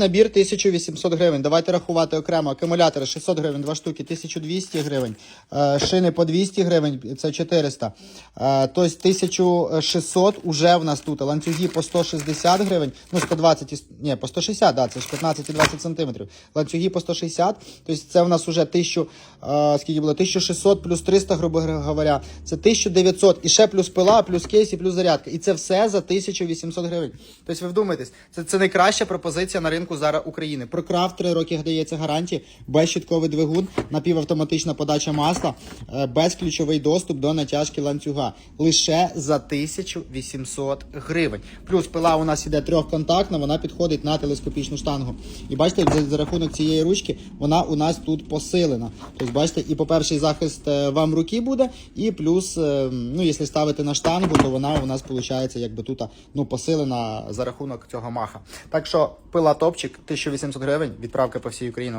Набір 1800 гривень. Давайте рахувати окремо. Акумулятори 600 гривень, два штуки, 1200 гривень. Е, Шини по 200 гривень, це 400. Е, Тобто 1600 уже в нас тут. Ланцюги по 160 гривень, ну 120, ні, по 160, да, це ж 15 і 20 сантиметрів. Ланцюги по 160, тобто це в нас уже 1000, е, скільки було, 1600 плюс 300, грубо говоря, це 1900. І ще плюс пила, плюс кейс і плюс зарядка. І це все за 1800 гривень. Тобто ви вдумайтесь, це, це найкраща пропозиція на ринку зараз України. Про крафт 3 роки дається гарантії, безщитковий двигун, напівавтоматична подача масла, е, безключовий доступ до натяжки ланцюга. Лише за 1800 гривень. Плюс пила у нас іде трьохконтактна, вона підходить на телескопічну штангу. І бачите, за, рахунок цієї ручки вона у нас тут посилена. Тобто, бачите, і по перший захист е, вам руки буде, і плюс, е, ну, якщо ставити на штангу, то вона у нас виходить якби тут ну, посилена за рахунок цього маха. Так що пила топчик, 1800 гривень, відправка по всій Україні.